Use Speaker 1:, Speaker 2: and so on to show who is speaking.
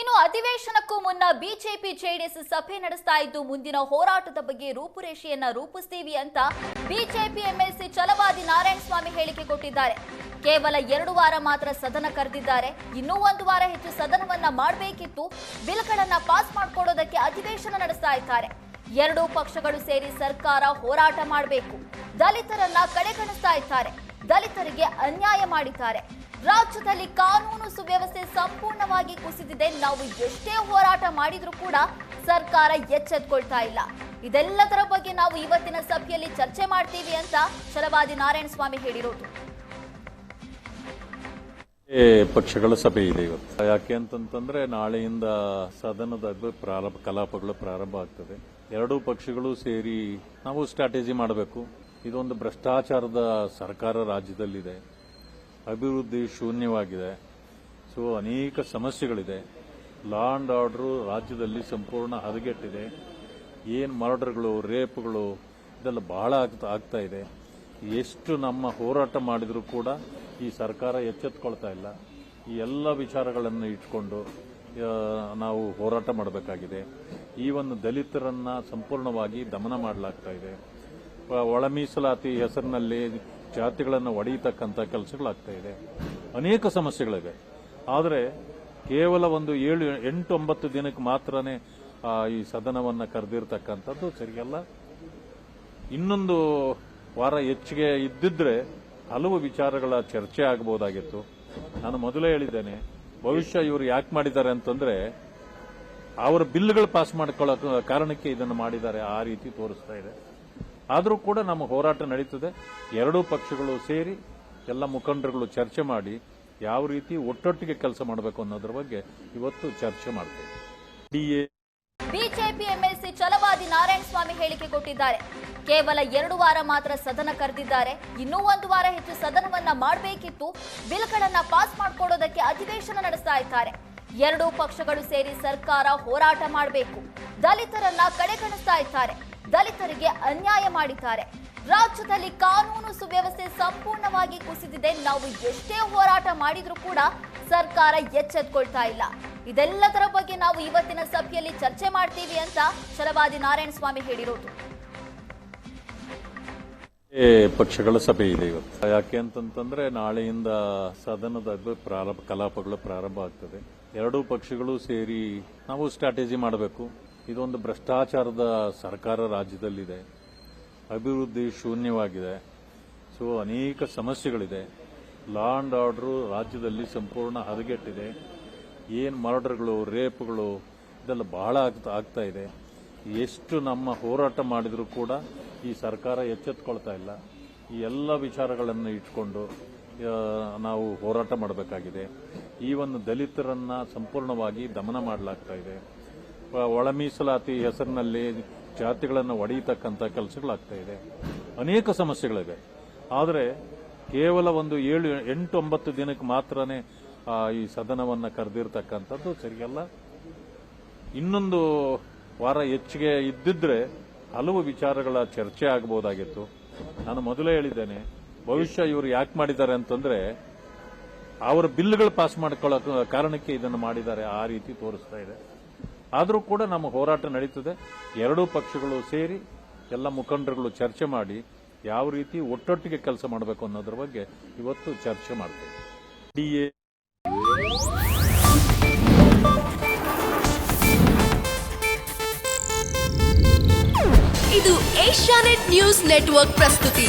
Speaker 1: ಇನ್ನು ಅಧಿವೇಶನಕ್ಕೂ ಮುನ್ನ BJP JDS ಸಭೆ ನಡೆಸ್ತಾ ಇದ್ದು ಮುಂದಿನ ಹೋರಾಟದ ಬಗ್ಗೆ ರೂಪುರೇಷೆಯನ್ನ ರೂಪಿಸ್ತೀವಿ ಅಂತ ಬಿಜೆಪಿ ಎಂಎಲ್ಸಿ ಛಲವಾದಿ ನಾರಾಯಣ ಸ್ವಾಮಿ ಹೇಳಿಕೆ ಕೊಟ್ಟಿದ್ದಾರೆ. ಕೇವಲ ಎರಡು ವಾರ ಮಾತ್ರ ಸದನ ಕರೆದಿದ್ದಾರೆ. ಇನ್ನೂ ಒಂದು ವಾರ ಹೆಚ್ಚು ಸದನವನ್ನ ಮಾಡಬೇಕಿತ್ತು. ಬಿಲ್ಗಳನ್ನ ಪಾಸ್ ಮಾಡಿಕೊಡೋದಕ್ಕೆ ಅಧಿವೇಶನ ನಡೆಸ್ತಾ ಇದ್ದಾರೆ. ಎರಡೂ ಪಕ್ಷಗಳು ಸೇರಿ ಸರ್ಕಾರ ಹೋರಾಟ ಮಾಡಬೇಕು. ದಲಿತರನ್ನ ಕಡೆಗಣಿಸ್ತಾ ಇದ್ದಾರೆ. ದಲಿತರಿಗೆ ಅನ್ಯಾಯ ಮಾಡಿದ್ದಾರೆ. ರಾಜ್ಯದಲ್ಲಿ ಕಾನೂನು ಸುವ್ಯವಸ್ಥೆ ಸಂಪೂರ್ಣವಾಗಿ ಕುಸಿದಿದೆ. ನಾವು ಎಷ್ಟೇ ಹೋರಾಟ ಮಾಡಿದ್ರೂ ಕೂಡ ಸರ್ಕಾರ ಎಚ್ಚೆತ್ಕೊಳ್ತಾ ಇಲ್ಲ. ಇದೆಲ್ಲದರ ಬಗ್ಗೆ ನಾವು ಇವತ್ತಿನ ಸಭೆಯಲ್ಲಿ ಚರ್ಚೆ ಮಾಡ್ತೀವಿ ಅಂತ ಛಲವಾದಿ ನಾರಾಯಣ ಸ್ವಾಮಿ ಹೇಳಿರೋದು
Speaker 2: ಪಕ್ಷಗಳ ಸಭೆ ಇದೆ ಇವತ್ತು. ಯಾಕೆ ಅಂತಂತಂದ್ರೆ ನಾಳೆಯಿಂದ ಸದನದ ಪ್ರಾರಂಭ, ಕಲಾಪಗಳು ಪ್ರಾರಂಭ ಆಗ್ತದೆ. ಎರಡೂ ಪಕ್ಷಗಳು ಸೇರಿ ನಾವು ಸ್ಟ್ರಾಟಜಿ ಮಾಡಬೇಕು. ಇದೊಂದು ಭ್ರಷ್ಟಾಚಾರದ ಸರ್ಕಾರ ರಾಜ್ಯದಲ್ಲಿದೆ. ಅಭಿವೃದ್ಧಿ ಶೂನ್ಯವಾಗಿದೆ. ಸೊ ಅನೇಕ ಸಮಸ್ಯೆಗಳಿದೆ. ಲಾ ಅಂಡ್ ಆರ್ಡರ್ ರಾಜ್ಯದಲ್ಲಿ ಸಂಪೂರ್ಣ ಹದಗೆಟ್ಟಿದೆ. ಏನು ಮರ್ಡರ್ಗಳು ರೇಪ್ಗಳು ಇದೆಲ್ಲ ಬಹಳ ಆಗ್ತಾ ಆಗ್ತಾ ಇದೆ. ಎಷ್ಟು ನಮ್ಮ ಹೋರಾಟ ಮಾಡಿದರೂ ಕೂಡ ಈ ಸರ್ಕಾರ ಎಚ್ಚೆತ್ಕೊಳ್ತಾ ಇಲ್ಲ. ಈ ಎಲ್ಲ ವಿಚಾರಗಳನ್ನು ಇಟ್ಕೊಂಡು ನಾವು ಹೋರಾಟ ಮಾಡಬೇಕಾಗಿದೆ. ಈ ಒಂದು ದಲಿತರನ್ನ ಸಂಪೂರ್ಣವಾಗಿ ದಮನ ಮಾಡಲಾಗ್ತಾ ಇದೆ. ಒಳ ಮೀಸಲಾತಿ ಹೆಸರಿನಲ್ಲಿ ಜಾತಿಗಳನ್ನು ಒಡೆಯತಕ್ಕಂಥ ಕೆಲಸಗಳಾಗ್ತಾ ಇದೆ. ಅನೇಕ ಸಮಸ್ಯೆಗಳಿವೆ. ಆದರೆ ಕೇವಲ ಒಂದು ಏಳು, ಎಂಟು, ಒಂಬತ್ತು ದಿನಕ್ಕೆ ಮಾತ್ರನೇ ಈ ಸದನವನ್ನು ಕರೆದಿರ್ತಕ್ಕಂಥದ್ದು ಸರಿಯಲ್ಲ. ಇನ್ನೊಂದು ವಾರ ಹೆಚ್ಚಿಗೆ ಇದ್ದಿದ್ರೆ ಹಲವು ವಿಚಾರಗಳ ಚರ್ಚೆ ಆಗಬಹುದಾಗಿತ್ತು ನಾನು ಮೊದಲೇ ಹೇಳಿದ್ದೇನೆ, ಭವಿಷ್ಯ ಇವರು ಯಾಕೆ ಮಾಡಿದ್ದಾರೆ ಅಂತಂದ್ರೆ, ಅವರ ಬಿಲ್ಗಳು ಪಾಸ್ ಮಾಡ್ಕೊಳ್ಳೋ ಕಾರಣಕ್ಕೆ ಇದನ್ನು ಮಾಡಿದ್ದಾರೆ, ಆ ರೀತಿ ತೋರಿಸ್ತಾ ಇದೆ. ಆದರೂ ಕೂಡ ನಮ್ಮ ಹೋರಾಟ ನಡೀತದೆ. ಎರಡೂ ಪಕ್ಷಗಳು ಸೇರಿ ಎಲ್ಲ ಮುಖಂಡರುಗಳು ಚರ್ಚೆ ಮಾಡಿ ಯಾವ ರೀತಿ ಒಟ್ಟೊಟ್ಟಿಗೆ ಕೆಲಸ ಮಾಡಬೇಕು ಅನ್ನೋದ್ರ ಬಗ್ಗೆ ಇವತ್ತು ಚರ್ಚೆ ಮಾಡ್ತೇವೆ.
Speaker 1: ಬಿಜೆಪಿ ಎಂಎಲ್ಸಿ ನಾರಾಯಣ ಸ್ವಾಮಿ ಹೇಳಿಕೆ ಕೊಟ್ಟಿದ್ದಾರೆ. ಕೇವಲ ಎರಡು ವಾರ ಮಾತ್ರ ಸದನ ಕರೆದಿದ್ದಾರೆ. ಇನ್ನೂ ಒಂದು ವಾರ ಹೆಚ್ಚು ಸದನವನ್ನ ಮಾಡಬೇಕಿತ್ತು. ಬಿಲ್ಗಳನ್ನ ಪಾಸ್ ಮಾಡಿಕೊಡೋದಕ್ಕೆ ಅಧಿವೇಶನ ನಡೆಸ್ತಾ ಇದ್ದಾರೆ. ಎರಡೂ ಪಕ್ಷಗಳು ಸೇರಿ ಸರ್ಕಾರ ಹೋರಾಟ ಮಾಡಬೇಕು. ದಲಿತರನ್ನ ಕಡೆಗಣಿಸ್ತಾ ಇದ್ದಾರೆ. ದಲಿತರಿಗೆ ಅನ್ಯಾಯ ಮಾಡಿದ್ದಾರೆ. ರಾಜ್ಯದಲ್ಲಿ ಕಾನೂನು ಸುವ್ಯವಸ್ಥೆ ಸಂಪೂರ್ಣವಾಗಿ ಕುಸಿದಿದೆ. ನಾವು ಎಷ್ಟೇ ಹೋರಾಟ ಮಾಡಿದ್ರೂ ಕೂಡ ಸರ್ಕಾರ ಎಚ್ಚೆತ್ಕೊಳ್ತಾ ಇಲ್ಲ. ಇದೆಲ್ಲದರ ಬಗ್ಗೆ ನಾವು ಇವತ್ತಿನ ಸಭೆಯಲ್ಲಿ ಚರ್ಚೆ ಮಾಡ್ತೀವಿ ಅಂತ ಛಲವಾದಿ ನಾರಾಯಣ ಸ್ವಾಮಿ ಹೇಳಿರೋದು
Speaker 2: ಪಕ್ಷಗಳ ಸಭೆ ಇದೆ ಇವತ್ತು. ಯಾಕೆ ಅಂತಂತಂದ್ರೆ ನಾಳೆಯಿಂದ ಸದನದ ಪ್ರಾರಂಭ, ಕಲಾಪಗಳು ಪ್ರಾರಂಭ ಆಗ್ತದೆ. ಎರಡೂ ಪಕ್ಷಗಳು ಸೇರಿ ನಾವು ಸ್ಟ್ರಾಟಜಿ ಮಾಡಬೇಕು. ಇದೊಂದು ಭ್ರಷ್ಟಾಚಾರದ ಸರ್ಕಾರ ರಾಜ್ಯದಲ್ಲಿದೆ. ಅಭಿವೃದ್ಧಿ ಶೂನ್ಯವಾಗಿದೆ. ಸೊ, ಅನೇಕ ಸಮಸ್ಯೆಗಳಿದೆ. ಲಾ ಅಂಡ್ ಆರ್ಡರ್ ರಾಜ್ಯದಲ್ಲಿ ಸಂಪೂರ್ಣ ಹದಗೆಟ್ಟಿದೆ. ಏನು ಮರ್ಡರ್ಗಳು, ರೇಪ್ಗಳು, ಇದೆಲ್ಲ ಬಹಳ ಆಗ್ತಾ ಇದೆ. ಎಷ್ಟು ನಮ್ಮ ಹೋರಾಟ ಮಾಡಿದರೂ ಕೂಡ ಈ ಸರ್ಕಾರ ಎಚ್ಚೆತ್ಕೊಳ್ತಾ ಇಲ್ಲ. ಈ ಎಲ್ಲ ವಿಚಾರಗಳನ್ನು ಇಟ್ಕೊಂಡು ನಾವು ಹೋರಾಟ ಮಾಡಬೇಕಾಗಿದೆ. ಈ ಒಂದು ದಲಿತರನ್ನ ಸಂಪೂರ್ಣವಾಗಿ ದಮನ ಮಾಡಲಾಗ್ತಾ ಇದೆ. ಒಳ ಮೀಸಲಾತಿ ಹೆಸರಿನಲ್ಲಿ ಜಾತಿಗಳನ್ನು ಒಡೆಯತಕ್ಕಂಥ ಕೆಲಸಗಳಾಗ್ತಾ ಇದೆ. ಅನೇಕ ಸಮಸ್ಯೆಗಳಿವೆ. ಆದರೆ ಕೇವಲ ಒಂದು ಏಳು, ಎಂಟು, ಒಂಬತ್ತು ದಿನಕ್ಕೆ ಮಾತ್ರನೇ ಈ ಸದನವನ್ನು ಕರೆದಿರ್ತಕ್ಕಂಥದ್ದು ಸರಿಯಲ್ಲ. ಇನ್ನೊಂದು ವಾರ ಹೆಚ್ಚಿಗೆ ಇದ್ದಿದ್ರೆ ಹಲವು ವಿಚಾರಗಳ ಚರ್ಚೆ ಆಗಬಹುದಾಗಿತ್ತು ನಾನು ಮೊದಲೇ ಹೇಳಿದ್ದೇನೆ, ಭವಿಷ್ಯ ಇವರು ಯಾಕೆ ಮಾಡಿದ್ದಾರೆ ಅಂತಂದ್ರೆ, ಅವರ ಬಿಲ್ಗಳು ಪಾಸ್ ಮಾಡಿಕೊಳ್ಳೋ ಕಾರಣಕ್ಕೆ ಇದನ್ನು ಮಾಡಿದ್ದಾರೆ, ಆ ರೀತಿ ತೋರಿಸ್ತಾ ಇದೆ. ಆದರೂ ಕೂಡ ನಮ್ಮ ಹೋರಾಟ ನಡೀತದೆ. ಎರಡೂ ಪಕ್ಷಗಳು ಸೇರಿ ಎಲ್ಲ ಮುಖಂಡರುಗಳು ಚರ್ಚೆ ಮಾಡಿ ಯಾವ ರೀತಿ ಒಟ್ಟೊಟ್ಟಿಗೆ ಕೆಲಸ ಮಾಡಬೇಕು ಅನ್ನೋದ್ರ ಬಗ್ಗೆ ಇವತ್ತು ಚರ್ಚೆ ಮಾಡ್ತೇವೆ.
Speaker 3: ಇದು ಏಷ್ಯಾನೆಟ್ ನ್ಯೂಸ್ ನೆಟ್ವರ್ಕ್ ಪ್ರಸ್ತುತಿ.